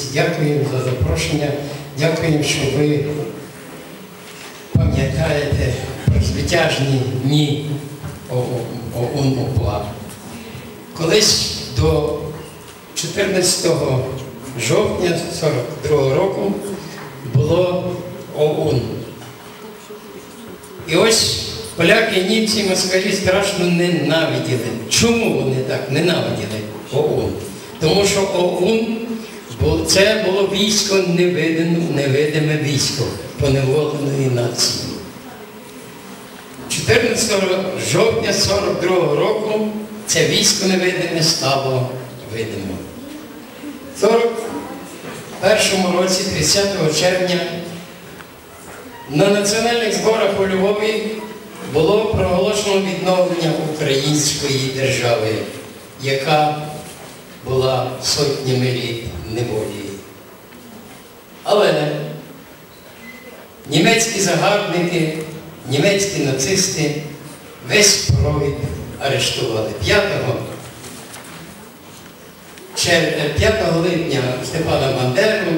можливість, дякуємо за запрошення, дякуємо, що ви пам'ятаєте про звитяжні дні ОУН ОПЛА. Колись до 14 жовтня 42 року було ОУН. І ось поляки, німці, москалі страшно ненавиділи. Чому вони так ненавиділи ОУН? Тому що ОУН бу- це було військо невидиме, невидиме військо поневоленої нації. 14 жовтня 42 року це військо невидиме стало видимим. В 41 році, 30 червня, на національних зборах у Львові було проголошено відновлення української держави, яка була сотнями літ неволі. Але німецькі загарбники, німецькі нацисти весь провід арештували 5 5 липня Степана Бандеру,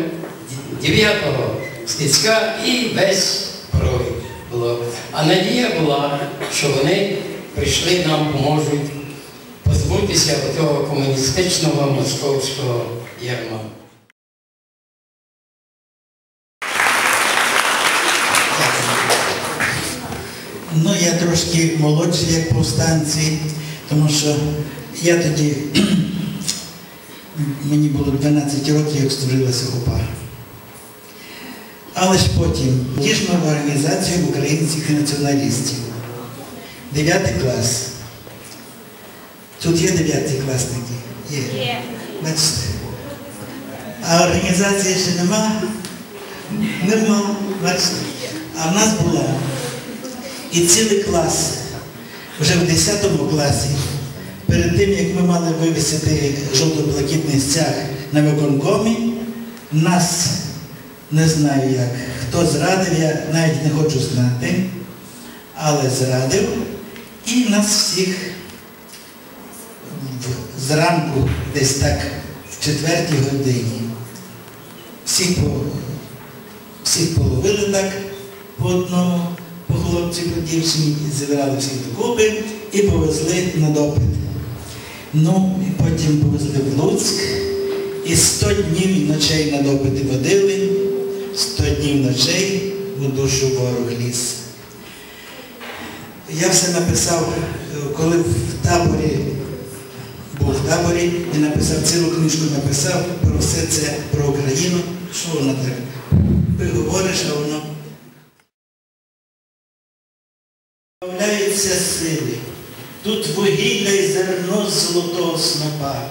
9-го Стецька і весь провід було. А надія була, що вони прийшли нам поможуть позбутися цього комуністичного московського ярма. Ну, я трошки молодший, як повстанці, тому що я тоді, мені було 12 років, як створилася ОПА. Але ж потім діжну організацію українських націоналістів. Дев'ятий клас. Тут є дев'яті класники? Є. Бачите. А організації ще нема? Нема. Бачите. А в нас була. І цілий клас, вже в 10 класі, перед тим, як ми мали вивісити жовто-блакитний стяг на виконкомі, нас, не знаю як, хто зрадив, я навіть не хочу знати, але зрадив, і нас всіх зранку, десь так, в четвертій годині, всіх, по, всіх половили так по одному, по хлопці, по дівчині, зібрали всіх докупи і повезли на допит. Ну, і потім повезли в Луцьк, і 100 днів ночей на допити водили, 100 днів ночей у душу ворог ліс. Я все написав, коли в таборі, був в таборі і написав цілу книжку, написав про все це, про Україну. Що воно так? Ти говориш, а воно. Виявляються сили. Тут вугілля і зерно золотого снопа.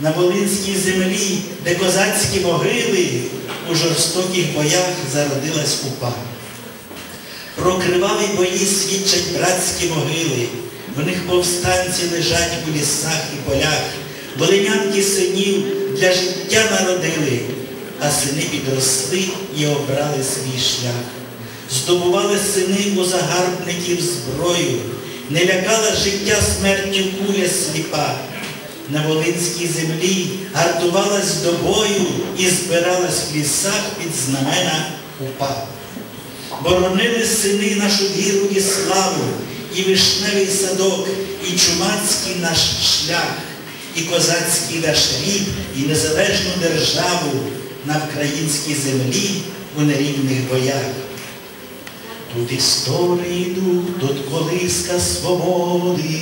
На Волинській землі, де козацькі могили, у жорстоких боях зародилась упа. Про криваві бої свідчать братські могили. Них повстанці лежать у лісах і полях. Волинянки синів для життя народили, а сини підросли і обрали свій шлях. Здобували сини у загарбників зброю, не лякала життя смертю куля сліпа. На Волинській землі гартувалась до бою і збиралась в лісах під знамена упа. Боронили сини нашу віру і славу, і вишневий садок, і чумацький наш шлях, і козацький наш рід, і незалежну державу на українській землі у нерівних боях. Тут історії йдуть, тут колиска свободи,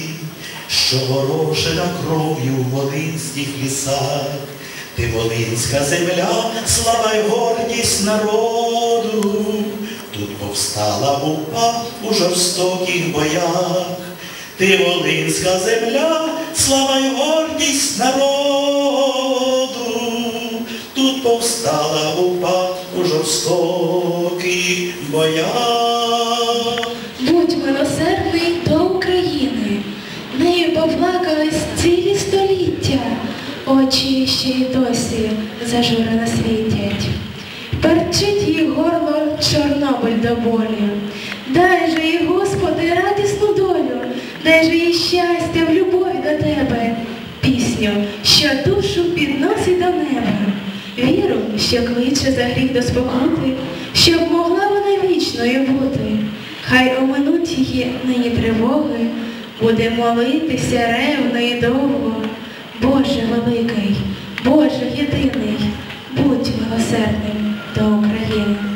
що ворожена кров'ю в волинських лісах. Ти волинська земля, слава й гордість народу. Тут повстала упа у жорстоких боях. Ти волинська земля, слава й гордість народу. Тут повстала упа у жорстоких боях. Будь милосердний до України, нею поплакались цілі століття, очі ще й досі зажурено світять. Перчить їй горло Чорнобиль до болі. Дай же їй, Господи, радісну долю, дай же їй щастя в любові до Тебе, пісню, що душу підносить до неба. віру, що кличе за гріх до спокути, щоб могла вона вічною бути. Хай оминуть її нині тривоги, буде молитися ревно і довго. Боже великий, Боже єдиний, будь милосердним до України.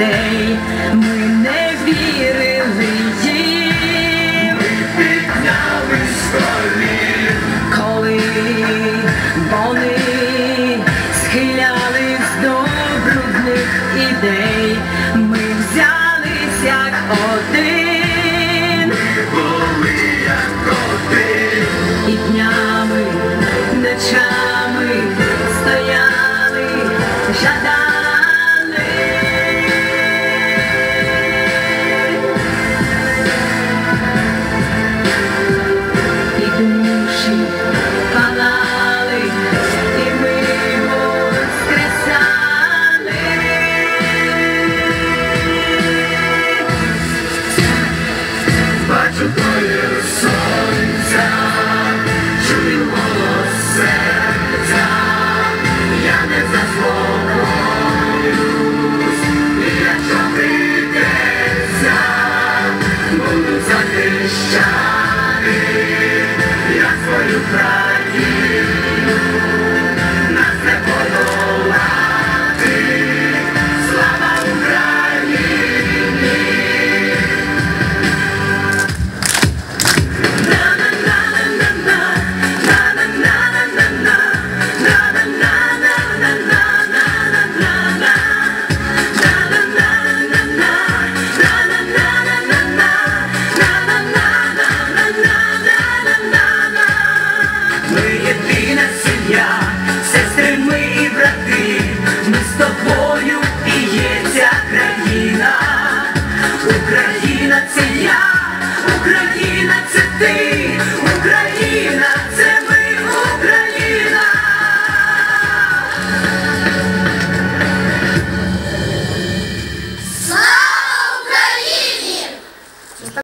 day.